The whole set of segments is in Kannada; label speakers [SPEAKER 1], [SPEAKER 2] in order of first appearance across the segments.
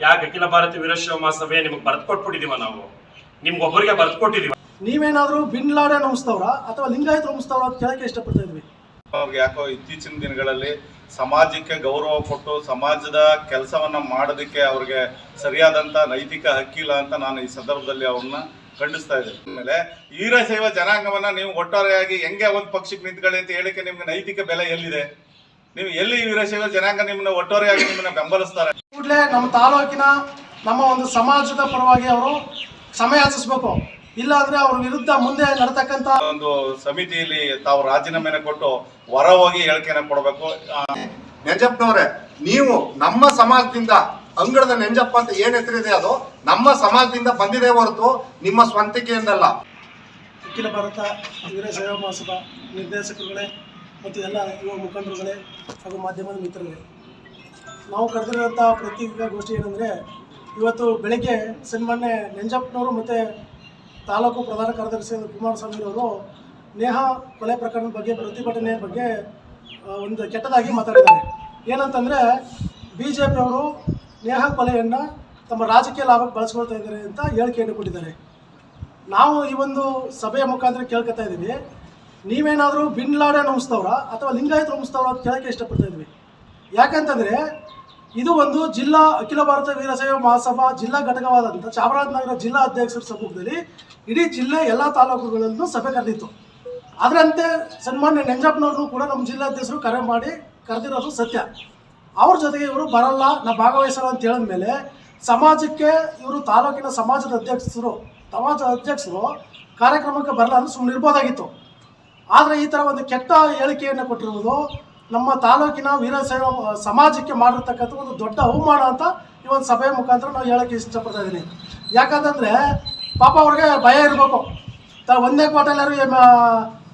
[SPEAKER 1] ಯಾಕೆ ಅಖಿಲ ಭಾರತ ವೀರಶೈವ ಮಹಾಸಭೆ ನಿಮಗೆ ಬರೆದು ಕೊಟ್ಬಿಟ್ಟಿದೀವ ನಾವು? ನಿಮ್ಗೊಬ್ಬರಿಗೆ ಬರೆದು ಕೊಟ್ಟಿದೀವ
[SPEAKER 2] ನೀವೇನಾದರೂ ಬಿನ್ ಲಾಡೆ ನಂಬಿಸ್ತವ್ರ ಅಥವಾ ಲಿಂಗಾಯತ್ ನಂಬಿಸ್ತವ್ರ ಅಂತ ಕೇಳಕ್ಕೆ ಇಷ್ಟಪಡ್ತಾ ಇದ್ವಿ
[SPEAKER 3] ಅವ್ರಿಗೆ ಯಾಕೋ ಇತ್ತೀಚಿನ ದಿನಗಳಲ್ಲಿ ಸಮಾಜಕ್ಕೆ ಗೌರವ ಕೊಟ್ಟು ಸಮಾಜದ ಕೆಲಸವನ್ನ ಮಾಡೋದಕ್ಕೆ ಅವ್ರಿಗೆ ಸರಿಯಾದಂತ ನೈತಿಕ ಹಕ್ಕಿಲ್ಲ ಅಂತ ನಾನು ಈ ಸಂದರ್ಭದಲ್ಲಿ ಅವ್ರನ್ನ ಖಂಡಿಸ್ತಾ ಇದ್ದೀನಿ. ಆಮೇಲೆ ವೀರಶೈವ ಜನಾಂಗವನ್ನ ನೀವು ಒಟ್ಟಾರೆಯಾಗಿ ಹೆಂಗೆ ಒಂದು ಪಕ್ಷಕ್ಕೆ ನಿಂತ್ಕೊಳ್ಳಿ ಅಂತ ಹೇಳಿಕೆ ನಿಮ್ಗೆ ನೈತಿಕ ಬೆಲೆ ಎಲ್ಲಿದೆ? ನೀವು ಎಲ್ಲಿ ವೀರಶೈವ ಜನಾಂಗ ನಿಮ್ಮನ್ನ ಒಟ್ಟಾರೆಯಾಗಿ ನಿಮ್ಮನ್ನ ಬೆಂಬಲಿಸ್ತಾರೆ.
[SPEAKER 2] ಕೂಡಲೇ ನಮ್ಮ ತಾಲೂಕಿನ ನಮ್ಮ ಒಂದು ಸಮಾಜದ ಪರವಾಗಿ ಅವರು ಸಮಯ ಆಚರಿಸಬೇಕು. ಇಲ್ಲ ಅಂದ್ರೆ ಅವ್ರ ವಿರುದ್ಧ ಮುಂದೆ ನಡತಕ್ಕಂತ
[SPEAKER 3] ಒಂದು ಸಮಿತಿಯಲ್ಲಿ ತಾವು ರಾಜೀನಾಮೆನ ಕೊಟ್ಟು ಹೊರ ಹೋಗಿ ಹೇಳಿಕೆನ ಕೊಡಬೇಕು.
[SPEAKER 4] ನೆಂಜಪ್ಪನವ್ರೆ ನೀವು ನಮ್ಮ ಸಮಾಜದಿಂದ ಅಂಗಡದ ನೆಂಜಪ್ಪ ಅಂತ ಏನ್ ಹೆಸರಿದೆ ಅದು? ನಮ್ಮ ಸಮಾಜದಿಂದ ಬಂದಿದೆ ಹೊರತು ನಿಮ್ಮ ಸ್ವಂತಿಕೆಯಿಂದಲ್ಲ.
[SPEAKER 2] ಅಖಿಲ ಭಾರತ ವೀರಶೈವ ಮಹಾಸಭಾ ನಿರ್ದೇಶಕರುಗಳೇ ಮತ್ತು ಎಲ್ಲ ಯುವ ಮುಖಂಡರುಗಳೇ ಹಾಗೂ ಮಾಧ್ಯಮದ ಮಿತ್ರರೇ, ನಾವು ಕರೆದಿರುವಂಥ ಪ್ರತ್ಯೇಕ ಏನಂದರೆ, ಇವತ್ತು ಬೆಳಗ್ಗೆ ಸನ್ಮಾನ್ಯ ನೆಂಜಪ್ಪನವರು ಮತ್ತು ತಾಲೂಕು ಪ್ರಧಾನ ಕಾರ್ಯದರ್ಶಿ ಕುಮಾರಸ್ವಾಮಿರವರು ನೇಹಾ ಕೊಲೆ ಪ್ರಕರಣದ ಬಗ್ಗೆ, ಪ್ರತಿಭಟನೆ ಬಗ್ಗೆ ಒಂದು ಕೆಟ್ಟದಾಗಿ ಮಾತಾಡಿದ್ದಾರೆ ಏನಂತಂದರೆ ಬಿ ಜೆ ಪಿಯವರು ನೇಹಾ ಕೊಲೆಯನ್ನು ತಮ್ಮ ರಾಜಕೀಯ ಲಾಭಕ್ಕೆ ಬಳಸ್ಕೊಳ್ತಾ ಇದ್ದಾರೆ ಅಂತ ಹೇಳಿಕೆಯನ್ನು ಕೊಟ್ಟಿದ್ದಾರೆ. ನಾವು ಈ ಒಂದು ಸಭೆಯ ಮುಖಾಂತರ ಕೇಳ್ಕೊತಾ ಇದ್ದೀವಿ. ನೀವೇನಾದರೂ ಬಿನ್ ಲಾಡೆ ನಂಬಿಸ್ತವ್ರ ಅಥವಾ ಲಿಂಗಾಯತ ನಂಬಿಸ್ತವ್ರ ಅಂತ ಕೇಳಕ್ಕೆ ಇಷ್ಟಪಡ್ತಾ ಇದ್ವಿ. ಯಾಕಂತಂದರೆ ಇದು ಒಂದು ಜಿಲ್ಲಾ ಅಖಿಲ ಭಾರತ ವೀರಶೈವ ಮಹಾಸಭಾ ಜಿಲ್ಲಾ ಘಟಕವಾದಂಥ ಚಾಮರಾಜನಗರ ಜಿಲ್ಲಾ ಅಧ್ಯಕ್ಷರ ಸಮ್ಮುಖದಲ್ಲಿ ಇಡೀ ಜಿಲ್ಲೆ ಎಲ್ಲ ತಾಲೂಕುಗಳಲ್ಲೂ ಸಭೆ ಕರೆದಿತ್ತು. ಅದರಂತೆ ಸನ್ಮಾನ್ಯ ನೆಂಜಪ್ಪನವ್ರನ್ನೂ ಕೂಡ ನಮ್ಮ ಜಿಲ್ಲಾಧ್ಯಕ್ಷರು ಕರೆ ಮಾಡಿ ಕರೆದಿರೋದು ಸತ್ಯ. ಅವ್ರ ಜೊತೆಗೆ ಇವರು ಬರಲ್ಲ, ನಾ ಭಾಗವಹಿಸಲ್ಲ ಅಂತ ಹೇಳಿದ ಮೇಲೆ ಸಮಾಜಕ್ಕೆ ಇವರು ತಾಲೂಕಿನ ಸಮಾಜದ ಅಧ್ಯಕ್ಷರು ಸಮಾಜ ಅಧ್ಯಕ್ಷರು ಕಾರ್ಯಕ್ರಮಕ್ಕೆ ಬರಲ್ಲ ಅಂದ್ರೆ ಸುಮ್ಮನೆ ಇರ್ಬೋದಾಗಿತ್ತು ಆದರೆ ಈ ಥರ ಒಂದು ಕೆಟ್ಟ ಹೇಳಿಕೆಯನ್ನು ಕೊಟ್ಟಿರುವುದು ನಮ್ಮ ತಾಲೂಕಿನ ವೀರಶೈವ ಸಮಾಜಕ್ಕೆ ಮಾಡಿರ್ತಕ್ಕಂಥ ಒಂದು ದೊಡ್ಡ ಅವಮಾನ ಅಂತ ಈ ಒಂದು ಸಭೆಯ ಮುಖಾಂತರ ನಾವು ಹೇಳೋಕ್ಕೆ ಇಷ್ಟಪಡ್ತಾ ಇದ್ದೀನಿ. ಯಾಕಂತಂದರೆ ಪಾಪ ಅವ್ರಿಗೆ ಭಯ ಇರಬೇಕು. ತ ಒಂದನೇ ಕ್ವಾರ್ಟರ್ಲಾರು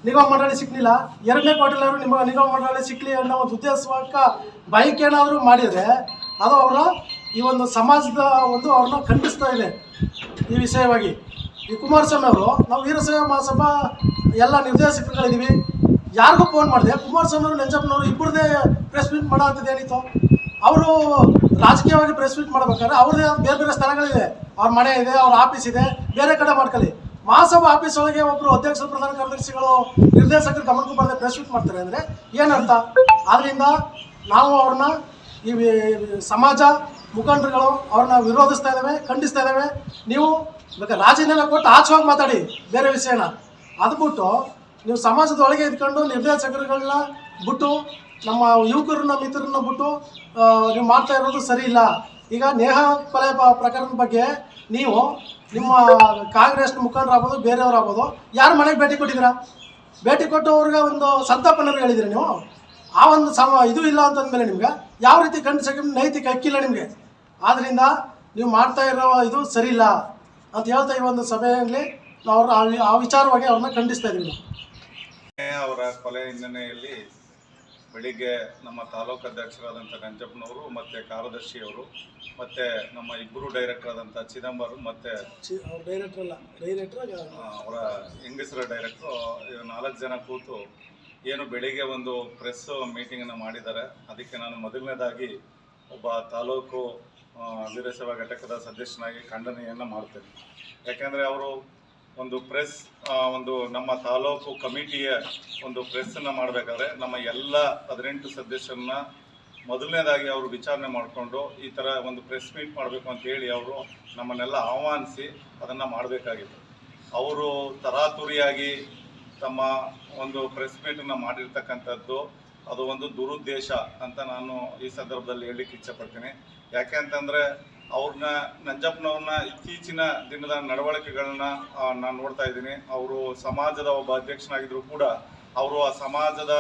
[SPEAKER 2] ನಿಗಮ ಮಂಡಳಿ ಸಿಕ್ಕಲಿಲ್ಲ ಎರಡನೇ ಕ್ವಾರ್ಟರ್ಲಾರು ನಿಮ್ಮ ನಿಗಮ ಮಂಡಳಿ ಸಿಕ್ಕಲಿ ಅನ್ನೋ ಒಂದು ಉದ್ದೇಶಕ್ಕ ಬೈಕ್ ಮಾಡಿದರೆ ಅದು ಅವರ ಈ ಒಂದು ಸಮಾಜದ ಒಂದು ಅವ್ರನ್ನ ಖಂಡಿಸ್ತಾ ಇದೆ ಈ ವಿಷಯವಾಗಿ. ಈ ಕುಮಾರಸ್ವಾಮಿ ಅವರು, ನಾವು ವೀರಶೈವ ಮಹಾಸಭಾ ಎಲ್ಲ ನಿರ್ದೇಶಕರುಗಳಿದ್ದೀವಿ. ಯಾರಿಗೂ ಫೋನ್ ಮಾಡಿದೆ. ಕುಮಾರಸ್ವಾಮಿ ಅವರು ನಂಜಪ್ಪನವರು ಇಬ್ಬರದೇ ಪ್ರೆಸ್ ಮೀಟ್ ಮಾಡೋಂಥದ್ದು ಏನಿತ್ತು? ಅವರು ರಾಜಕೀಯವಾಗಿ ಪ್ರೆಸ್ ಮೀಟ್ ಮಾಡ್ಬೇಕಾದ್ರೆ ಅವ್ರದ್ದೇ ಬೇರೆ ಬೇರೆ ಸ್ಥಳಗಳಿದೆ. ಅವ್ರ ಮನೆ ಇದೆ, ಅವ್ರ ಆಫೀಸ್ ಇದೆ, ಬೇರೆ ಕಡೆ ಮಾಡ್ಕೊಳ್ಳಿ. ಮಹಾಸಭಾ ಆಫೀಸ್ ಒಳಗೆ ಒಬ್ಬರು ಅಧ್ಯಕ್ಷರು ಪ್ರಧಾನ ಕಾರ್ಯದರ್ಶಿಗಳು, ನಿರ್ದೇಶಕರು ಗಮನಕ್ಕೆ ಬರದೆ ಪ್ರೆಸ್ ಮೀಟ್ ಮಾಡ್ತಾರೆ ಅಂದರೆ ಏನರ್ಥ? ಆದ್ದರಿಂದ ನಾವು ಅವ್ರನ್ನ ಈ ಸಮಾಜ ಮುಖಂಡರುಗಳು ಅವ್ರನ್ನ ವಿರೋಧಿಸ್ತಾ ಇದ್ದಾವೆ, ಖಂಡಿಸ್ತಾ ಇದ್ದಾವೆ. ನೀವು ಬೇಕಾದ್ರೆ ರಾಜೀನಾಮೆ ಕೊಟ್ಟು ಆಚೆ ಹೋಗಿ ಮಾತಾಡಿ. ಬೇರೆ ವಿಷಯನ ಅದು ಬಿಟ್ಟು ನೀವು ಸಮಾಜದ ಒಳಗೆ ಇದ್ಕೊಂಡು ನಿರ್ದೇಶಕರುಗಳನ್ನ ಬಿಟ್ಟು, ನಮ್ಮ ಯುವಕರನ್ನ, ಮಿತ್ರರನ್ನ ಬಿಟ್ಟು ನೀವು ಮಾಡ್ತಾ ಇರೋದು ಸರಿ ಇಲ್ಲ. ಈಗ ನೇಹ ಕೊಲೆ ಪ್ರಕರಣದ ಬಗ್ಗೆ ನೀವು ನಿಮ್ಮ ಕಾಂಗ್ರೆಸ್ ಮುಖಂಡರಾಗ್ಬೋದು, ಬೇರೆಯವರಾಗ್ಬೋದು, ಯಾರು ಮನೆಗೆ ಭೇಟಿ ಕೊಟ್ಟಿದ್ದೀರಾ? ಭೇಟಿ ಕೊಟ್ಟು ಅವ್ರಿಗೆ ಒಂದು ಸಂತಾಪನ ಹೇಳಿದಿರಿ ನೀವು? ಆ ಒಂದು ಸಮ, ಇದು ಇಲ್ಲ ಅಂತಂದಮೇಲೆ ನಿಮ್ಗೆ ಯಾವ ರೀತಿ ಖಂಡಿಸಕ್ಕೆ ನೈತಿಕ ಹಕ್ಕಿಲ್ಲ ನಿಮಗೆ? ಆದ್ದರಿಂದ ನೀವು ಮಾಡ್ತಾ ಇರೋ ಇದು ಸರಿ ಇಲ್ಲ ಅಂತ ಹೇಳ್ತಾ ಈ ಒಂದು ಸಭೆಯಲ್ಲಿ ಅವ್ರ ಆ ವಿಚಾರವಾಗಿ ಅವ್ರನ್ನ ಖಂಡಿಸ್ತಾ ಇದ್ದೀವಿ
[SPEAKER 3] ಅವರ ಕೊಲೆ ಹಿನ್ನೆಲೆಯಲ್ಲಿ ಬೆಳಿಗ್ಗೆ ನಮ್ಮ ತಾಲೂಕು ಅಧ್ಯಕ್ಷರಾದಂಥ ಗಂಜಪ್ಪನವರು ಮತ್ತು ಕಾರ್ಯದರ್ಶಿಯವರು ಮತ್ತು ನಮ್ಮ ಇಬ್ಬರು ಡೈರೆಕ್ಟರ್ ಆದಂಥ ಚಿದಂಬರಂ ಮತ್ತು
[SPEAKER 2] ಅವರ
[SPEAKER 3] ಹೆಂಗಸರ ಡೈರೆಕ್ಟ್ರು ನಾಲ್ಕು ಜನ ಕೂತು ಏನು ಬೆಳಿಗ್ಗೆ ಒಂದು ಪ್ರೆಸ್ ಮೀಟಿಂಗನ್ನು ಮಾಡಿದ್ದಾರೆ. ಅದಕ್ಕೆ ನಾನು ಮೊದಲನೇದಾಗಿ ಒಬ್ಬ ತಾಲೂಕು ವೀರಸೇವಾ ಘಟಕದ ಸದಸ್ಯನಾಗಿ ಖಂಡನೆಯನ್ನು ಮಾಡ್ತೇನೆ. ಯಾಕೆಂದರೆ ಅವರು ಒಂದು ಪ್ರೆಸ್ ಒಂದು ನಮ್ಮ ತಾಲೂಕು ಕಮಿಟಿಯ ಒಂದು ಪ್ರೆಸ್ಸನ್ನು ಮಾಡಬೇಕಾದ್ರೆ ನಮ್ಮ ಎಲ್ಲ ಹದಿನೆಂಟು ಸದಸ್ಯರನ್ನ ಮೊದಲನೇದಾಗಿ ಅವರು ವಿಚಾರಣೆ ಮಾಡಿಕೊಂಡು ಈ ಥರ ಒಂದು ಪ್ರೆಸ್ ಮೀಟ್ ಮಾಡಬೇಕು ಅಂತ ಹೇಳಿ ಅವರು ನಮ್ಮನ್ನೆಲ್ಲ ಆಹ್ವಾನಿಸಿ ಅದನ್ನು ಮಾಡಬೇಕಾಗಿತ್ತು. ಅವರು ತರಾತುರಿಯಾಗಿ ತಮ್ಮ ಒಂದು ಪ್ರೆಸ್ ಮೀಟನ್ನು ಮಾಡಿರ್ತಕ್ಕಂಥದ್ದು ಅದು ಒಂದು ದುರುದ್ದೇಶ ಅಂತ ನಾನು ಈ ಸಂದರ್ಭದಲ್ಲಿ ಹೇಳಲಿಕ್ಕೆ ಇಚ್ಛಪಡ್ತೀನಿ. ಯಾಕೆ ಅಂತಂದರೆ ಅವ್ರನ್ನ ನಂಜಪ್ಪನವ್ರನ್ನ ಇತ್ತೀಚಿನ ದಿನದ ನಡವಳಿಕೆಗಳನ್ನ ನಾನು ನೋಡ್ತಾ ಇದ್ದೀನಿ. ಅವರು ಸಮಾಜದ ಒಬ್ಬ ಅಧ್ಯಕ್ಷನಾಗಿದ್ರು ಕೂಡ ಅವರು ಆ ಸಮಾಜದ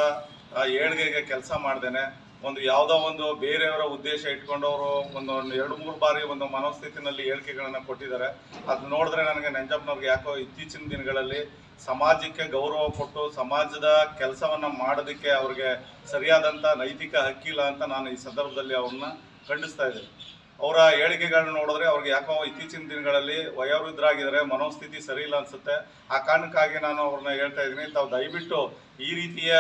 [SPEAKER 3] ಏಳ್ಗೆಗೆ ಕೆಲಸ ಮಾಡ್ದೇನೆ. ಒಂದು ಯಾವುದೋ ಒಂದು ಬೇರೆಯವರ ಉದ್ದೇಶ ಇಟ್ಕೊಂಡು ಅವರು ಒಂದು ಎರಡು, ಮೂರು ಬಾರಿ ಒಂದು ಮನೋಸ್ಥಿತಿನಲ್ಲಿ ಹೇಳಿಕೆಗಳನ್ನು ಕೊಟ್ಟಿದ್ದಾರೆ. ಅದು ನೋಡಿದ್ರೆ ನನಗೆ ನಂಜಪ್ಪನವ್ರಿಗೆ ಯಾಕೋ ಇತ್ತೀಚಿನ ದಿನಗಳಲ್ಲಿ ಸಮಾಜಕ್ಕೆ ಗೌರವ ಕೊಟ್ಟು ಸಮಾಜದ ಕೆಲಸವನ್ನ ಮಾಡೋದಕ್ಕೆ ಅವ್ರಿಗೆ ಸರಿಯಾದಂಥ ನೈತಿಕ ಹಕ್ಕಿಲ್ಲ ಅಂತ ನಾನು ಈ ಸಂದರ್ಭದಲ್ಲಿ ಅವ್ರನ್ನ ಖಂಡಿಸ್ತಾ ಇದ್ದೀನಿ. ಅವರ ಹೇಳಿಕೆಗಳನ್ನ ನೋಡಿದ್ರೆ ಅವ್ರಿಗೆ ಯಾಕೋ ಇತ್ತೀಚಿನ ದಿನಗಳಲ್ಲಿ ವಯೋವೃದ್ಧರಾಗಿದ್ದಾರೆ, ಮನೋಸ್ಥಿತಿ ಸರಿ ಇಲ್ಲ ಅನ್ಸುತ್ತೆ. ಆ ಕಾರಣಕ್ಕಾಗಿ ನಾನು ಅವ್ರನ್ನ ಹೇಳ್ತಾ ಇದ್ದೀನಿ, ತಾವು ದಯವಿಟ್ಟು ಈ ರೀತಿಯ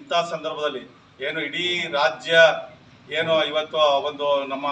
[SPEAKER 3] ಇಂಥ ಸಂದರ್ಭದಲ್ಲಿ ಏನು ಇಡೀ ರಾಜ್ಯ ಏನು ಇವತ್ತು ಒಂದು ನಮ್ಮ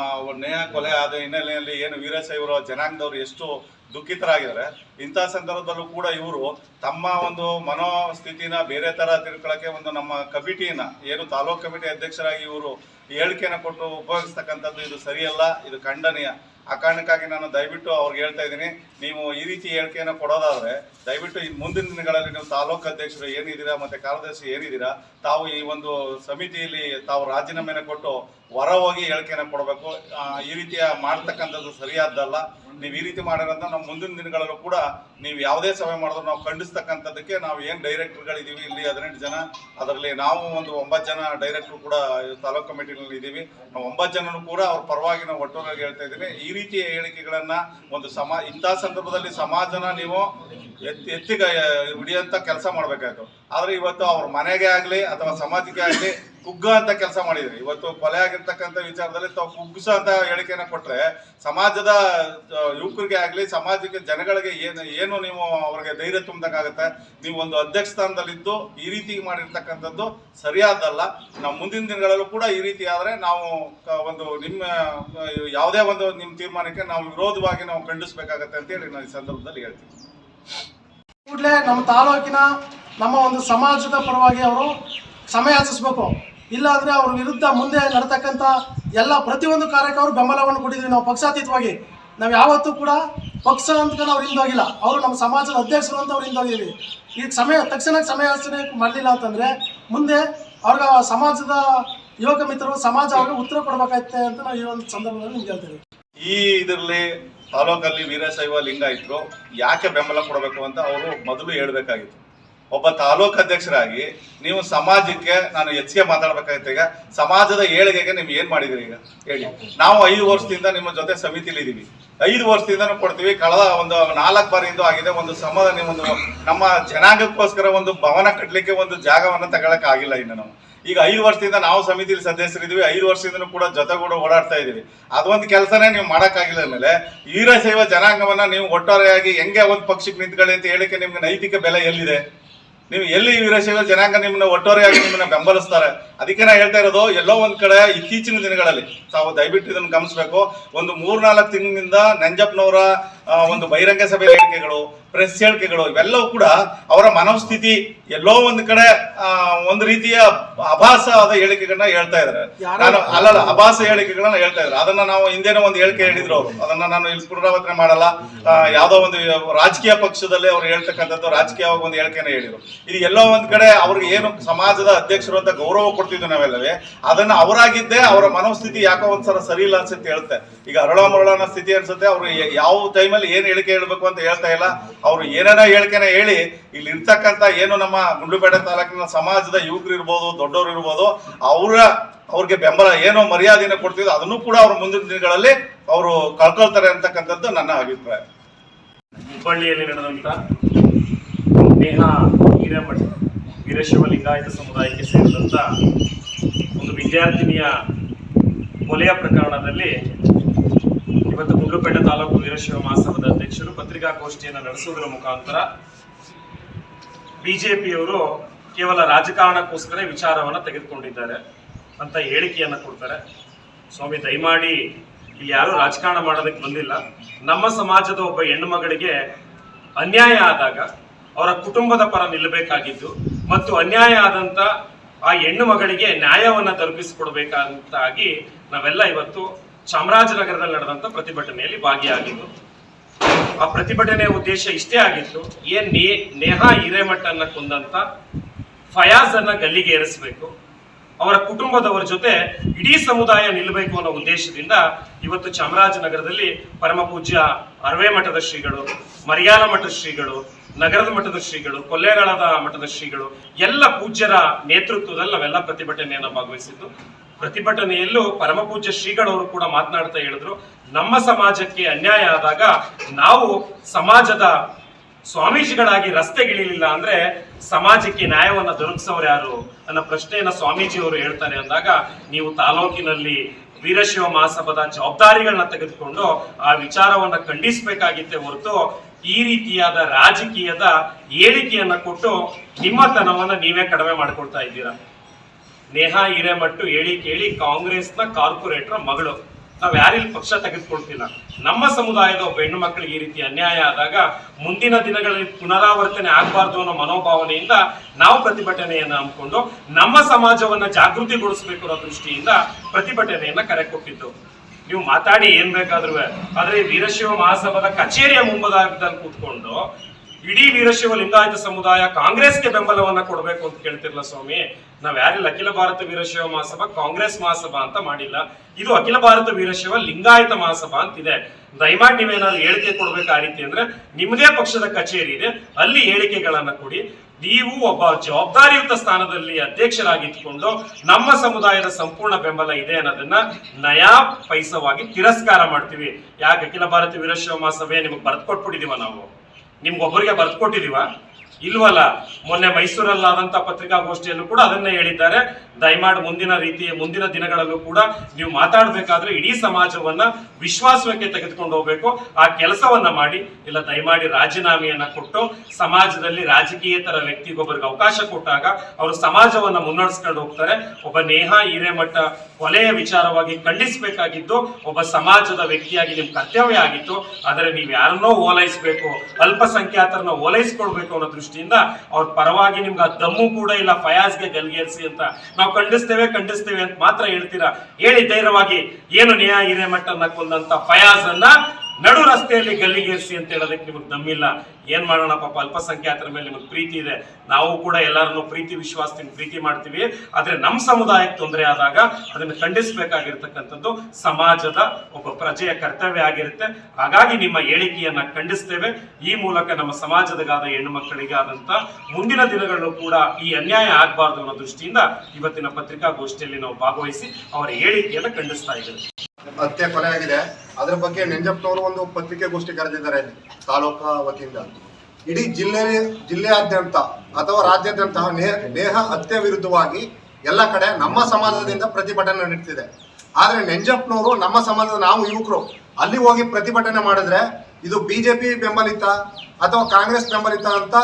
[SPEAKER 3] ನೇಹ ಕೊಲೆ ಆದ ಹಿನ್ನೆಲೆಯಲ್ಲಿ ಏನು ವೀರಶೈವರು ಜನಾಂಗದವರು ಎಷ್ಟು ದುಃಖಿತರಾಗಿದ್ದಾರೆ. ಇಂಥ ಸಂದರ್ಭದಲ್ಲೂ ಕೂಡ ಇವರು ತಮ್ಮ ಒಂದು ಮನೋಸ್ಥಿತಿನ ಬೇರೆ ತರ ತಿಳ್ಕೊಳ್ಳೋಕೆ ಒಂದು ನಮ್ಮ ಕಮಿಟಿನ, ಏನು ತಾಲೂಕು ಕಮಿಟಿ ಅಧ್ಯಕ್ಷರಾಗಿ ಇವರು ಹೇಳಿಕೆಯನ್ನು ಕೊಟ್ಟು ಉಪಯೋಗಿಸ್ತಕ್ಕಂಥದ್ದು ಇದು ಸರಿಯಲ್ಲ, ಇದು ಖಂಡನೀಯ. ಆ ಕಾರಣಕ್ಕಾಗಿ ನಾನು ದಯವಿಟ್ಟು ಅವ್ರಿಗೆ ಹೇಳ್ತಾ ಇದ್ದೀನಿ, ನೀವು ಈ ರೀತಿ ಹೇಳಿಕೆಯನ್ನು ಕೊಡೋದಾದ್ರೆ ದಯವಿಟ್ಟು ಈ ಮುಂದಿನ ದಿನಗಳಲ್ಲಿ ನೀವು ತಾಲೂಕು ಅಧ್ಯಕ್ಷರು ಏನಿದ್ದೀರಾ ಮತ್ತೆ ಕಾರ್ಯದರ್ಶಿ ಏನಿದ್ದೀರಾ, ತಾವು ಈ ಒಂದು ಸಮಿತಿಯಲ್ಲಿ ತಾವು ರಾಜೀನಾಮೆನ ಕೊಟ್ಟು ಹೊರ ಹೋಗಿ ಹೇಳಿಕೆನ ಕೊಡಬೇಕು. ಈ ರೀತಿಯ ಮಾಡ್ತಕ್ಕಂಥದ್ದು ಸರಿಯಾದ್ದಲ್ಲ. ನೀವು ಈ ರೀತಿ ಮಾಡಿರೋದನ್ನ ನಮ್ಮ ಮುಂದಿನ ದಿನಗಳಲ್ಲೂ ಕೂಡ ನೀವು ಯಾವುದೇ ಸಭೆ ಮಾಡಿದ್ರು ನಾವು ಖಂಡಿಸ್ತಕ್ಕಂಥದ್ದಕ್ಕೆ ನಾವು ಏನು ಡೈರೆಕ್ಟರ್ಗಳಿದ್ದೀವಿ ಇಲ್ಲಿ ಹದಿನೆಂಟು ಜನ, ಅದರಲ್ಲಿ ನಾವು ಒಂದು ಒಂಬತ್ತು ಜನ ಡೈರೆಕ್ಟರ್ ಕೂಡ ತಾಲೂಕು ಕಮಿಟಿನಲ್ಲಿ ಇದ್ದೀವಿ ನಾವು ಒಂಬತ್ತು ಜನನು ಕೂಡ ಅವ್ರ ಪರವಾಗಿ ನಾವು ಒಟ್ಟೊರಗಾಗಿ ಹೇಳ್ತಾ ಇದ್ದೀವಿ. ಈ ರೀತಿಯ ಹೇಳಿಕೆಗಳನ್ನು ಒಂದು ಸಮಾ, ಇಂಥ ಸಂದರ್ಭದಲ್ಲಿ ಸಮಾಜನ ನೀವು ಎತ್ತಿ, ಎತ್ತಿಗೆ, ಹಿಡಿಯಂತ ಕೆಲಸ ಮಾಡಬೇಕಾಯ್ತು. ಆದರೆ ಇವತ್ತು ಅವ್ರ ಮನೆಗೆ ಆಗಲಿ ಅಥವಾ ಸಮಾಜಕ್ಕೆ ಆಗ್ಲಿ ಕುಗ್ಗ ಅಂತ ಕೆಲಸ ಮಾಡಿದ್ರಿ. ಇವತ್ತು ಕೊಲೆ ಆಗಿರ್ತಕ್ಕಂಥ ವಿಚಾರದಲ್ಲಿ ತಾವು ಕುಗ್ಗಿಸೋ ಅಂತ ಹೇಳಿಕೆಯನ್ನ ಕೊಟ್ರೆ ಸಮಾಜದ ಯುವಕರಿಗೆ ಆಗ್ಲಿ, ಸಮಾಜಕ್ಕೆ ಜನಗಳಿಗೆ ಏನು ಏನು ನೀವು ಅವ್ರಿಗೆ ಧೈರ್ಯ ತುಂಬದಂಗಾಗತ್ತೆ ನೀವು ಒಂದು ಅಧ್ಯಕ್ಷ ಸ್ಥಾನದಲ್ಲಿದ್ದು ಈ ರೀತಿ ಮಾಡಿರ್ತಕ್ಕಂಥದ್ದು ಸರಿಯಾದಲ್ಲ. ನಾವು ಮುಂದಿನ ದಿನಗಳಲ್ಲೂ ಕೂಡ ಈ ರೀತಿ ಆದ್ರೆ ನಾವು ಒಂದು ನಿಮ್ಮ, ಯಾವುದೇ ಒಂದು ನಿಮ್ಮ ತೀರ್ಮಾನಕ್ಕೆ ನಾವು ವಿರೋಧವಾಗಿ ನಾವು ಖಂಡಿಸ್ಬೇಕಾಗತ್ತೆ ಅಂತ ಹೇಳಿ ನಾನು ಈ ಸಂದರ್ಭದಲ್ಲಿ ಹೇಳ್ತೀನಿ.
[SPEAKER 2] ಕೂಡಲೇ ನಮ್ಮ ತಾಲೂಕಿನ ನಮ್ಮ ಒಂದು ಸಮಾಜದ ಪರವಾಗಿ ಅವರು ಸಮಯ ಇಲ್ಲ ಅಂದ್ರೆ ಅವ್ರ ವಿರುದ್ಧ ಮುಂದೆ ನಡ್ತಕ್ಕಂಥ ಎಲ್ಲ ಪ್ರತಿಯೊಂದು ಕಾರ್ಯಕ್ಕೆ ಅವರು ಬೆಂಬಲವನ್ನು ಕೊಟ್ಟಿದ್ವಿ ನಾವು ಪಕ್ಷಾತೀತವಾಗಿ. ನಾವು ಯಾವತ್ತೂ ಕೂಡ ಪಕ್ಷ ಅಂತ ನಾವು ಹಿಂದೋಗಿಲ್ಲ ಅವರು ನಮ್ಮ ಸಮಾಜದ ಅಧ್ಯಕ್ಷರು ಅಂತ ಅವ್ರು ಹಿಂದೋಗಿದ್ದೀವಿ ಈಗ ಸಮಯ, ತಕ್ಷಣಕ್ಕೆ ಸಮಯ ಮಾಡಲಿಲ್ಲ ಅಂತಂದರೆ ಮುಂದೆ ಅವ್ರಿಗೆ ಸಮಾಜದ ಯುವಕ ಮಿತ್ರರು, ಸಮಾಜ ಅವ್ರಿಗೆ ಉತ್ತರ ಕೊಡಬೇಕಾಯ್ತೆ ಅಂತ ನಾವು ಈ ಒಂದು ಸಂದರ್ಭದಲ್ಲಿ ನಿಮ್ಗೆ ಹೇಳ್ತೇವೆ
[SPEAKER 3] ಈ ಇದರಲ್ಲಿ ತಾಲೂಕಲ್ಲಿ ವೀರಶೈವ ಲಿಂಗಾಯತರು ಯಾಕೆ ಬೆಂಬಲ ಕೊಡಬೇಕು ಅಂತ ಅವರು ಮೊದಲು ಹೇಳ್ಬೇಕಾಗಿತ್ತು. ಒಬ್ಬ ತಾಲೂಕು ಅಧ್ಯಕ್ಷರಾಗಿ ನೀವು ಸಮಾಜಕ್ಕೆ ನಾನು ಹೆಚ್ಚಿಗೆ ಮಾತಾಡ್ಬೇಕಾಗಿತ್ತು ಈಗ. ಸಮಾಜದ ಏಳಿಗೆಗೆ ನೀವು ಏನ್ ಮಾಡಿದಿರಿ ಈಗ? ಹೇಳಿ. ನಾವು ಐದು ವರ್ಷದಿಂದ ನಿಮ್ಮ ಜೊತೆ ಸಮಿತಿಲಿ ಇದೀವಿ. ಐದು ವರ್ಷದಿಂದ ಕೊಡ್ತೀವಿ. ಕಳೆದ ಒಂದು ನಾಲ್ಕು ಬಾರಿಯಿಂದ ಆಗಿದೆ. ಒಂದು ಸಮ ಒಂದು ನಮ್ಮ ಜನಾಂಗಕ್ಕೋಸ್ಕರ ಒಂದು ಭವನ ಕಟ್ಟಲಿಕ್ಕೆ ಒಂದು ಜಾಗವನ್ನು ತಗೊಳಕ್ ಆಗಿಲ್ಲ ಇನ್ನು ನಾವು. ಈಗ ಐದು ವರ್ಷದಿಂದ ನಾವು ಸಮಿತಿಲಿ ಸದಸ್ಯರಿದ್ದೀವಿ ಐದು ವರ್ಷದಿಂದ ಕೂಡ ಜೊತೆಗೂಡ ಓಡಾಡ್ತಾ ಇದೀವಿ. ಅದೊಂದು ಕೆಲಸನೇ ನೀವು ಮಾಡೋಕ್ಕಾಗಿಲ್ಲ ಮೇಲೆ ವೀರಶೈವ ಜನಾಂಗವನ್ನು ನೀವು ಒಟ್ಟಾರೆಯಾಗಿ ಹೆಂಗೆ ಒಂದು ಪಕ್ಷಕ್ಕೆ ನಿಂತ್ಕೊಳ್ಳಿ ಅಂತ ಹೇಳಿಕೆ ನಿಮ್ಗೆ ನೈತಿಕ ಬೆಲೆ ಎಲ್ಲಿದೆ? ನೀವು ಎಲ್ಲಿ ವೀರಶೈವ ಜನಾಂಗ ನಿಮ್ಮನ್ನ ಒಟ್ಟಾರೆಯಾಗಿ ನಿಮ್ಮನ್ನ ಬೆಂಬಲಿಸ್ತಾರೆ? ಅದಕ್ಕೆ ನಾ ಹೇಳ್ತಾ ಇರೋದು, ಎಲ್ಲೋ ಒಂದ್ ಕಡೆ ಇತ್ತೀಚಿನ ದಿನಗಳಲ್ಲಿ, ತಾವು ದಯವಿಟ್ಟು ಇದನ್ನು ಗಮನಿಸ್ಬೇಕು. ಒಂದು ಮೂರ್ನಾಲ್ಕು ತಿಂಗಳಿಂದ ನಂಜಪ್ಪನವರ ಒಂದು ಬಹಿರಂಗ ಸಭೆ ಹೇಳಿಕೆಗಳು ಪ್ರೆಸ್ ಹೇಳಿಕೆಗಳು ಇವೆಲ್ಲವೂ ಕೂಡ ಅವರ ಮನೋಸ್ಥಿತಿ ಎಲ್ಲೋ ಒಂದು ಕಡೆ ಒಂದು ರೀತಿಯ ಅಭಾಸವಾದ ಹೇಳಿಕೆಗಳನ್ನ ಹೇಳ್ತಾ ಇದ್ದಾರೆ. ನಾನು ಅಲ್ಲಲ್ಲ ಅಭಾಸ ಹೇಳಿಕೆಗಳನ್ನ ಹೇಳ್ತಾ ಇದ್ದಾರೆ. ಅದನ್ನ ನಾವು ಹಿಂದೇನೋ ಒಂದು ಹೇಳಿಕೆ ಹೇಳಿದ್ರು ಅವರು. ಅದನ್ನ ನಾನು ಇಲ್ಲಿ ಪುನರಾವರ್ತನೆ ಮಾಡಲ್ಲ. ಯಾವುದೋ ಒಂದು ರಾಜಕೀಯ ಪಕ್ಷದಲ್ಲಿ ಅವ್ರು ಹೇಳ್ತಕ್ಕಂಥದ್ದು ರಾಜಕೀಯವಾಗಿ ಒಂದು ಹೇಳಿಕೆನ ಹೇಳಿದ್ರು. ಇದು ಎಲ್ಲೋ ಒಂದ್ ಕಡೆ ಅವ್ರಿಗೆ ಏನು ಸಮಾಜದ ಅಧ್ಯಕ್ಷರು ಅಂತ ಗೌರವ ಕೊಡ್ತಿದ್ವಿ ನಾವೆಲ್ಲವೇ ಅದನ್ನ ಅವರಾಗಿದ್ದೇ ಅವರ ಮನೋಸ್ಥಿತಿ ಯಾಕೋ ಒಂದ್ಸಲ ಸರಿ ಇಲ್ಲ ಅನ್ಸುತ್ತೆ ಹೇಳುತ್ತೆ ಈಗ ಅರಳ ಮರಳನ ಸ್ಥಿತಿ ಅನ್ಸುತ್ತೆ. ಅವ್ರು ಯಾವ ಯಾವ ಏನು ಹೇಳಿಕೆ ಹೇಳ್ಬೇಕು ಅಂತ ಹೇಳ್ತಾ ಇಲ್ಲ. ಅವರು ಏನೇನೋ ಹೇಳಿಕೆನ ಹೇಳಿ, ಇಲ್ಲಿ ಇರ್ತಕ್ಕಂಥ ಏನು ನಮ್ಮ ಗುಂಡ್ಲುಪೇಟೆ ತಾಲೂಕಿನ ಸಮಾಜದ ಯುವಕರು ಇರ್ಬೋದು, ದೊಡ್ಡವರು ಇರ್ಬೋದು, ಅವರ, ಅವ್ರಿಗೆ ಬೆಂಬಲ ಏನೋ ಮರ್ಯಾದೆಯನ್ನು ಕೊಡ್ತಿದ್ರು ಅದನ್ನು ಕೂಡ ಅವ್ರು ಮುಂದಿನ ದಿನಗಳಲ್ಲಿ ಅವರು ಕಳ್ಕೊಳ್ತಾರೆ ಅಂತಕ್ಕಂಥದ್ದು ನನ್ನ ಅಭಿಪ್ರಾಯ.
[SPEAKER 1] ಹುಬ್ಬಳ್ಳಿಯಲ್ಲಿ ನಡೆದಂತ ನೇಹ ಹಿರೇಮಠ ವೀರಶೈವ ಲಿಂಗಾಯತ ಸಮುದಾಯಕ್ಕೆ ಸೇರಿದಂತ ಒಂದು ವಿದ್ಯಾರ್ಥಿನಿಯ ಕೊಲೆಯ ಪ್ರಕರಣದಲ್ಲಿ ಇವತ್ತು ಗುಂಡ್ಲುಪೇಟೆ ತಾಲೂಕು ವೀರಶೈವ ಮಹಾಸಭದ ಅಧ್ಯಕ್ಷರು ಪತ್ರಿಕಾಗೋಷ್ಠಿಯನ್ನು ನಡೆಸುವುದರ ಮುಖಾಂತರ ಬಿಜೆಪಿಯವರು ಕೇವಲ ರಾಜಕಾರಣಕ್ಕೋಸ್ಕರ ವಿಚಾರವನ್ನು ತೆಗೆದುಕೊಂಡಿದ್ದಾರೆ ಅಂತ ಹೇಳಿಕೆಯನ್ನು ಕೊಡ್ತಾರೆ. ಸ್ವಾಮಿ, ದಯಮಾಡಿ ಇಲ್ಲಿ ಯಾರು ರಾಜಕಾರಣ ಮಾಡೋದಕ್ಕೆ ಬಂದಿಲ್ಲ. ನಮ್ಮ ಸಮಾಜದ ಒಬ್ಬ ಹೆಣ್ಣು ಮಗಳಿಗೆ ಅನ್ಯಾಯ ಆದಾಗ ಅವರ ಕುಟುಂಬದ ಪರ ನಿಲ್ಲಬೇಕಾಗಿದ್ದು ಮತ್ತು ಅನ್ಯಾಯ ಆದಂತ ಆ ಹೆಣ್ಣು ಮಗಳಿಗೆ ನ್ಯಾಯವನ್ನ ದೊರಕಿಸಿಕೊಡ್ಬೇಕಂತಾಗಿ ನಾವೆಲ್ಲ ಇವತ್ತು ಚಾಮರಾಜನಗರದಲ್ಲಿ ನಡೆದಂತ ಪ್ರತಿಭಟನೆಯಲ್ಲಿ ಭಾಗಿಯಾಗಿದ್ದು, ಆ ಪ್ರತಿಭಟನೆಯ ಉದ್ದೇಶ ಇಷ್ಟೇ ಆಗಿತ್ತು, ಏನ್ ನೇಹಾ ಹಿರೇಮಠನ್ನ ಕೊಂದಂತ ಫಯಾಜ್ ಅನ್ನ ಗಲ್ಲಿಗೆ ಏರಿಸಬೇಕು, ಅವರ ಕುಟುಂಬದವರ ಜೊತೆ ಇಡೀ ಸಮುದಾಯ ನಿಲ್ಲಬೇಕು ಅನ್ನೋ ಉದ್ದೇಶದಿಂದ ಇವತ್ತು ಚಾಮರಾಜನಗರದಲ್ಲಿ ಪರಮ ಪೂಜ್ಯ ಅರವೆ ಮಠದ ಶ್ರೀಗಳು ಮರಿಯಾಲ ಮಠದ ಶ್ರೀಗಳು, ನಗರದ ಮಠದ ಶ್ರೀಗಳು ಕೊಲ್ಲೇಗಾಲದ ಮಠದ ಶ್ರೀಗಳು, ಎಲ್ಲ ಪೂಜ್ಯರ ನೇತೃತ್ವದಲ್ಲಿ ನಾವೆಲ್ಲ ಪ್ರತಿಭಟನೆಯನ್ನು ಭಾಗವಹಿಸಿದ್ದು. ಪ್ರತಿಭಟನೆಯಲ್ಲೂ ಪರಮಪೂಜ್ಯ ಶ್ರೀಗಳವರು ಕೂಡ ಮಾತನಾಡ್ತಾ ಹೇಳಿದ್ರು. ನಮ್ಮ ಸಮಾಜಕ್ಕೆ ಅನ್ಯಾಯ ಆದಾಗ ನಾವು ಸಮಾಜದ ಸ್ವಾಮೀಜಿಗಳಾಗಿ ರಸ್ತೆಗಿಳಿಲಿಲ್ಲ ಅಂದ್ರೆ ಸಮಾಜಕ್ಕೆ ನ್ಯಾಯವನ್ನ ದೊರಕಿಸೋರು ಯಾರು? ಅನ್ನೋ ಪ್ರಶ್ನೆಯನ್ನ ಸ್ವಾಮೀಜಿಯವರು ಹೇಳ್ತಾರೆ ಅಂದಾಗ ನೀವು ತಾಲೂಕಿನಲ್ಲಿ ವೀರಶಿವ ಮಹಾಸಭದ ಜವಾಬ್ದಾರಿಗಳನ್ನ ತೆಗೆದುಕೊಂಡು ಆ ವಿಚಾರವನ್ನ ಖಂಡಿಸಬೇಕಾಗಿತ್ತೆ ಹೊರತು ಈ ರೀತಿಯಾದ ರಾಜಕೀಯದ ಹೇಳಿಕೆಯನ್ನ ಕೊಟ್ಟು ನಿಮ್ಮತನವನ್ನ ನೀವೇ ಕಡಿಮೆ ಮಾಡ್ಕೊಳ್ತಾ ಇದ್ದೀರಾ? ನೇಹಾ ಹಿರೇಮಠ್ ಹೇಳಿ ಕೇಳಿ ಕಾಂಗ್ರೆಸ್ನ ಕಾರ್ಪೊರೇಟರ್ ಮಗಳು. ನಾವು ಯಾರಿಲ್ಲಿ ಪಕ್ಷ ತೆಗೆದುಕೊಳ್ತಿಲ್ಲ ನಮ್ಮ ಸಮುದಾಯದ ಒಬ್ಬ ಹೆಣ್ಣು ಮಕ್ಕಳಿಗೆ ಈ ರೀತಿ ಅನ್ಯಾಯ ಆದಾಗ ಮುಂದಿನ ದಿನಗಳಲ್ಲಿ ಪುನರಾವರ್ತನೆ ಆಗಬಾರ್ದು ಅನ್ನೋ ಮನೋಭಾವನೆಯಿಂದ ನಾವು ಪ್ರತಿಭಟನೆಯನ್ನ ಹಮ್ಮಿಕೊಂಡು ನಮ್ಮ ಸಮಾಜವನ್ನ ಜಾಗೃತಿಗೊಳಿಸಬೇಕು ಅನ್ನೋ ದೃಷ್ಟಿಯಿಂದ ಪ್ರತಿಭಟನೆಯನ್ನ ಕರೆ ಕೊಟ್ಟಿದ್ದು. ನೀವು ಮಾತಾಡಿ ಏನ್ ಬೇಕಾದ್ರೂ ಆದ್ರೆ ವೀರಶಿವ ವೀರಶೈವ ಮಹಾಸಭಾದ ಕಚೇರಿಯ ಮುಂಭಾಗದಲ್ಲಿ ಕೂತ್ಕೊಂಡು ಇಡೀ ವೀರಶೈವ ಲಿಂಗಾಯತ ಸಮುದಾಯ ಕಾಂಗ್ರೆಸ್ಗೆ ಬೆಂಬಲವನ್ನ ಕೊಡಬೇಕು ಅಂತ ಕೇಳ್ತಿರ್ಲ ಸ್ವಾಮಿ. ನಾವ್ ಯಾರಿಲ್ಲ, ಅಖಿಲ ಭಾರತ ವೀರಶೈವ ಮಹಾಸಭಾ ಕಾಂಗ್ರೆಸ್ ಮಹಾಸಭಾ ಅಂತ ಮಾಡಿಲ್ಲ. ಇದು ಅಖಿಲ ಭಾರತ ವೀರಶೈವ ಲಿಂಗಾಯತ ಮಹಾಸಭಾ ಅಂತಿದೆ ದಯಮಾಡಿ ನೀವೇನಾದ್ರು ಹೇಳಿಕೆ ಕೊಡ್ಬೇಕು ಆ ರೀತಿ ಅಂದ್ರೆ ನಿಮ್ಮದೇ ಪಕ್ಷದ ಕಚೇರಿ ಇದೆ. ಅಲ್ಲಿ ಹೇಳಿಕೆಗಳನ್ನ ಕೊಡಿ. ನೀವು ಒಬ್ಬ ಜವಾಬ್ದಾರಿಯುತ ಸ್ಥಾನದಲ್ಲಿ ಅಧ್ಯಕ್ಷರಾಗಿದ್ದುಕೊಂಡು ನಮ್ಮ ಸಮುದಾಯದ ಸಂಪೂರ್ಣ ಬೆಂಬಲ ಇದೆ ಅನ್ನೋದನ್ನ ನಯಾ ಪೈಸವಾಗಿ ತಿರಸ್ಕಾರ ಮಾಡ್ತೀವಿ. ಯಾಕೆ ಅಖಿಲ ಭಾರತ ವೀರಶೈವ ಮಹಾಸಭೆ ನಿಮಗೆ ಬರ್ದ್ಕೊಟ್ಬಿಟ್ಟಿದೀವ ನಾವು? ನಿಮ್ಗೊಬ್ಬರಿಗೆ ಬರ್ದ್ಕೊಟ್ಟಿದೀವ ಇಲ್ವಲ್ಲ, ಮೊನ್ನೆ ಮೈಸೂರಲ್ಲಿ ಆದಂತ ಪತ್ರಿಕಾಗೋಷ್ಠಿಯಲ್ಲೂ ಕೂಡ ಅದನ್ನೇ ಹೇಳಿದ್ದಾರೆ. ದಯಮಾಡಿ ಮುಂದಿನ ರೀತಿ, ಮುಂದಿನ ದಿನಗಳಲ್ಲೂ ಕೂಡ ನೀವು ಮಾತಾಡ್ಬೇಕಾದ್ರೆ ಇಡೀ ಸಮಾಜವನ್ನ ವಿಶ್ವಾಸಕ್ಕೆ ತೆಗೆದುಕೊಂಡು ಹೋಗ್ಬೇಕು. ಆ ಕೆಲಸವನ್ನ ಮಾಡಿ, ಇಲ್ಲ ದಯಮಾಡಿ ರಾಜೀನಾಮೆಯನ್ನ ಕೊಟ್ಟು ಸಮಾಜದಲ್ಲಿ ರಾಜಕೀಯೇತರ ವ್ಯಕ್ತಿಗೊಬ್ಬರಿಗೆ ಅವಕಾಶ ಕೊಟ್ಟಾಗ ಅವರು ಸಮಾಜವನ್ನ ಮುನ್ನಡೆಸ್ಕೊಂಡು ಹೋಗ್ತಾರೆ. ಒಬ್ಬ ನೇಹಾ ಹಿರೇಮಠ ಕೊಲೆಯ ವಿಚಾರವಾಗಿ ಖಂಡಿಸಬೇಕಾಗಿದ್ದು, ಒಬ್ಬ ಸಮಾಜದ ವ್ಯಕ್ತಿಯಾಗಿ ನಿಮ್ ಕರ್ತವ್ಯ ಆಗಿತ್ತು. ಆದರೆ ನೀವು ಯಾರನ್ನೋ ಓಲೈಸ್ಬೇಕು, ಅಲ್ಪಸಂಖ್ಯಾತರನ್ನ ಓಲೈಸ್ಕೊಳ್ಬೇಕು ಅನ್ನೋ ದೃಷ್ಟಿಯಿಂದ ಅವ್ರ ಪರವಾಗಿ ನಿಮ್ಗೆ ಆ ದಮ್ಮು ಕೂಡ ಇಲ್ಲ, ಫಯಾಜ್ಗೆ ಗಲ್ಗೇರಿಸಿ ಅಂತ ನಾವು ಖಂಡಿಸ್ತೇವೆ ಖಂಡಿಸ್ತೇವೆ ಅಂತ ಮಾತ್ರ ಹೇಳ್ತೀರಾ? ಹೇಳಿ ಧೈರ್ಯವಾಗಿ, ಏನು ನ್ಯಾಯ ಹಿರೇಮಠನ್ನ ಕೊಂದಂತ ಫಯಾಜ್ ಅನ್ನ ನಡು ರಸ್ತೆಯಲ್ಲಿ ಗಲ್ಲಿಗೇರಿಸಿ ಅಂತ ಹೇಳೋದಕ್ಕೆ ನಿಮಗೆ ದಮ್ಮಿಲ್ಲ. ಏನ್ ಮಾಡೋಣ ಪಾಪ? ಅಲ್ಪಸಂಖ್ಯಾತರ ಮೇಲೆ ನಿಮಗೆ ಪ್ರೀತಿ ಇದೆ. ನಾವು ಕೂಡ ಎಲ್ಲರನ್ನು ಪ್ರೀತಿ, ವಿಶ್ವಾಸದಿಂದ ಪ್ರೀತಿ ಮಾಡ್ತೀವಿ. ಆದ್ರೆ ನಮ್ಮ ಸಮುದಾಯಕ್ಕೆ ತೊಂದರೆ ಆದಾಗ ಅದನ್ನು ಖಂಡಿಸಬೇಕಾಗಿರ್ತಕ್ಕಂಥದ್ದು ಸಮಾಜದ ಒಬ್ಬ ಪ್ರಜೆಯ ಕರ್ತವ್ಯ ಆಗಿರುತ್ತೆ. ಹಾಗಾಗಿ ನಿಮ್ಮ ಹೇಳಿಕೆಯನ್ನ ಖಂಡಿಸ್ತೇವೆ. ಈ ಮೂಲಕ ನಮ್ಮ ಸಮಾಜದಗಾದ ಹೆಣ್ಣು ಮಕ್ಕಳಿಗಾದಂತ ಮುಂದಿನ ದಿನಗಳಲ್ಲೂ ಕೂಡ ಈ ಅನ್ಯಾಯ ಆಗಬಾರ್ದು ಅನ್ನೋ ದೃಷ್ಟಿಯಿಂದ ಇವತ್ತಿನ ಪತ್ರಿಕಾಗೋಷ್ಠಿಯಲ್ಲಿ ನಾವು ಭಾಗವಹಿಸಿ ಅವರ ಹೇಳಿಕೆಯನ್ನು ಖಂಡಿಸ್ತಾ ಇದ್ದೇವೆ.
[SPEAKER 4] ಹತ್ಯೆ ಕೊಲೆ ಆಗಿದೆ ಅದ್ರ ಬಗ್ಗೆ ನೆಂಜಪ್ಪನವರು ಒಂದು ಪತ್ರಿಕೆಗೋಷ್ಠಿ ಕರೆದಿದ್ದಾರೆ ತಾಲೂಕಾ ವತಿಯಿಂದ. ಇಡೀ ಜಿಲ್ಲೆ ಜಿಲ್ಲೆಯಾದ್ಯಂತ ಅಥವಾ ರಾಜ್ಯಾದ್ಯಂತ ನೇಹ ಹತ್ಯೆ ವಿರುದ್ಧವಾಗಿ ಎಲ್ಲ ಕಡೆ ನಮ್ಮ ಸಮಾಜದಿಂದ ಪ್ರತಿಭಟನೆ ನಡೀತಿದೆ. ಆದ್ರೆ ನೆಂಜಪ್ಪನವರು ನಮ್ಮ ಸಮಾಜದ ನಾವು ಯುವಕರು, ಅಲ್ಲಿ ಹೋಗಿ ಪ್ರತಿಭಟನೆ ಮಾಡಿದ್ರೆ ಇದು ಬಿಜೆಪಿ ಬೆಂಬಲಿತ ಅಥವಾ ಕಾಂಗ್ರೆಸ್ ಬೆಂಬಲಿತ ಅಂತ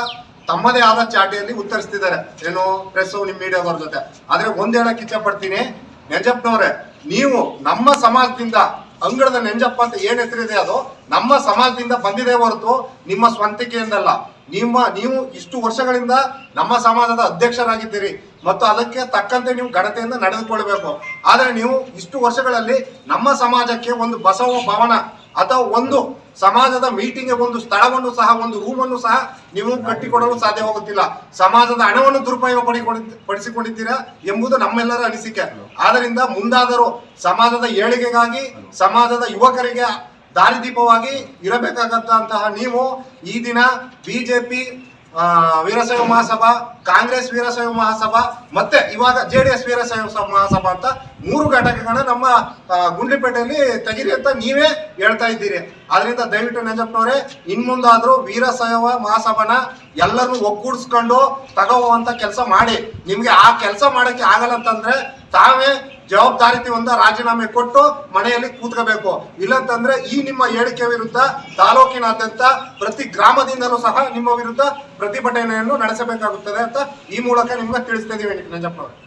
[SPEAKER 4] ತಮ್ಮದೇ ಆದ ಚಾಟಿಯಲ್ಲಿ ಉತ್ತರಿಸ್ತಿದ್ದಾರೆ. ಏನು ಪ್ರೆಸ್ ನಿಮ್ ಮೀಡಿಯಾದವ್ರ ಜೊತೆ. ಆದ್ರೆ ಒಂದ್ ಹೇಳಕ್ ಪಡ್ತೀನಿ ನೆಂಜಪ್ಪನವ್ರೆ, ನೀವು ನಮ್ಮ ಸಮಾಜದಿಂದ ಅಂಗಳದ ನೆಂಜಪ್ಪ ಅಂತ ಏನ್ ಹೆಸರಿದೆ ಅದು? ನಮ್ಮ ಸಮಾಜದಿಂದ ಬಂದಿದೆ ಹೊರತು ನಿಮ್ಮ ಸ್ವಂತಿಕೆಯಿಂದಲ್ಲ ನಿಮ್ಮ, ನೀವು ಇಷ್ಟು ವರ್ಷಗಳಿಂದ ನಮ್ಮ ಸಮಾಜದ ಅಧ್ಯಕ್ಷರಾಗಿದ್ದೀರಿ. ಮತ್ತು ಅದಕ್ಕೆ ತಕ್ಕಂತೆ ನೀವು ಘನತೆಯಿಂದ ನಡೆದುಕೊಳ್ಬೇಕು. ಆದರೆ ನೀವು ಇಷ್ಟು ವರ್ಷಗಳಲ್ಲಿ ನಮ್ಮ ಸಮಾಜಕ್ಕೆ ಒಂದು ಬಸವ ಭವನ ಅಥವಾ ಒಂದು ಸಮಾಜದ ಮೀಟಿಂಗ್ ಒಂದು ಸ್ಥಳವನ್ನು ಸಹ, ಒಂದು ರೂಮನ್ನು ಸಹ ನೀವು ಕಟ್ಟಿಕೊಡಲು ಸಾಧ್ಯವಾಗುತ್ತಿಲ್ಲ ಸಮಾಜದ ಹಣವನ್ನು ದುರುಪಯೋಗ ಪಡಿಸಿಕೊಂಡಿದ್ದೀರಾ ಎಂಬುದು ನಮ್ಮೆಲ್ಲರ ಅನಿಸಿಕೆ. ಆದ್ದರಿಂದ ಮುಂದಾದರೂ ಸಮಾಜದ ಏಳಿಗೆಗಾಗಿ, ಸಮಾಜದ ಯುವಕರಿಗೆ ದಾರಿದೀಪವಾಗಿ ಇರಬೇಕಾಗತ್ತಂತಹ ನೀವು ಈ ದಿನ ಬಿಜೆಪಿ ವೀರಶೈವ ಮಹಾಸಭಾ, ಕಾಂಗ್ರೆಸ್ ವೀರಶೈವ ಮಹಾಸಭಾ, ಮತ್ತೆ ಇವಾಗ J D S Veerashaiva Mahasabha ಅಂತ ಮೂರು ಘಟಕಗಳನ್ನ ನಮ್ಮ ಗುಂಡ್ಲಿಪೇಟೆಯಲ್ಲಿ ತೆಗಿರಿ ಅಂತ ನೀವೇ ಹೇಳ್ತಾ ಇದ್ದೀರಿ. ಅದರಿಂದ ದಯವಿಟ್ಟು ನಂಜಪ್ಪನವರೇ ಇನ್ಮುಂದಾದ್ರೂ ವೀರಶೈವ ಮಹಾಸಭಾನ ಎಲ್ಲರೂ ಒಗ್ಗೂಡಿಸ್ಕೊಂಡು ತಗೋವಂತ ಕೆಲಸ ಮಾಡಿ. ನಿಮ್ಗೆ ಆ ಕೆಲಸ ಮಾಡಕ್ಕೆ ಆಗಲ್ಲ ಅಂತಂದ್ರೆ ತಾವೇ ಜವಾಬ್ದಾರಿತಿಯಿಂದ ರಾಜೀನಾಮೆ ಕೊಟ್ಟು ಮನೆಯಲ್ಲಿ ಕೂತ್ಕೋಬೇಕು. ಇಲ್ಲಂತಂದ್ರೆ ಈ ನಿಮ್ಮ ಹೇಳಿಕೆ ವಿರುದ್ಧ ತಾಲೂಕಿನಾದ್ಯಂತ ಪ್ರತಿ ಗ್ರಾಮದಿಂದಲೂ ಸಹ ನಿಮ್ಮ ವಿರುದ್ಧ ಪ್ರತಿಭಟನೆಯನ್ನು ನಡೆಸಬೇಕಾಗುತ್ತದೆ ಅಂತ ಈ ಮೂಲಕ ನಿಮ್ಗೆ ತಿಳಿಸ್ತಾ ಇದೀವಿ ನಂಜಪ್ಪನವ್ರೆ